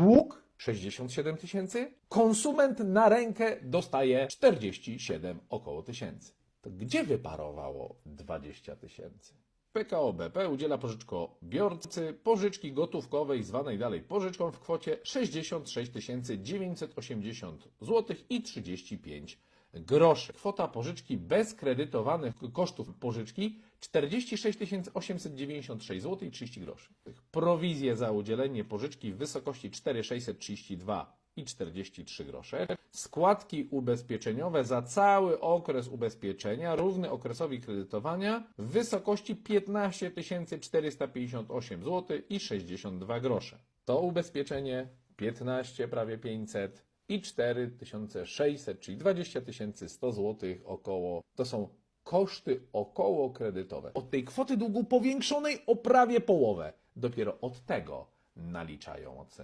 dług 67 tysięcy, konsument na rękę dostaje 47 około tysięcy. To gdzie wyparowało 20 tysięcy? PKO BP udziela pożyczkobiorcy pożyczki gotówkowej zwanej dalej pożyczką w kwocie 66 980 zł i 35 groszy. Kwota pożyczki bez kredytowanych kosztów pożyczki 46 896 zł i 30 groszy. Prowizje za udzielenie pożyczki w wysokości 4632 i 43 grosze. Składki ubezpieczeniowe za cały okres ubezpieczenia równy okresowi kredytowania w wysokości 15 458 zł i 62 grosze. To ubezpieczenie 15 prawie 500 i 4600, czyli 20 100 zł około. To są koszty około kredytowe. Od tej kwoty długu powiększonej o prawie połowę. Dopiero od tego naliczają odsetki.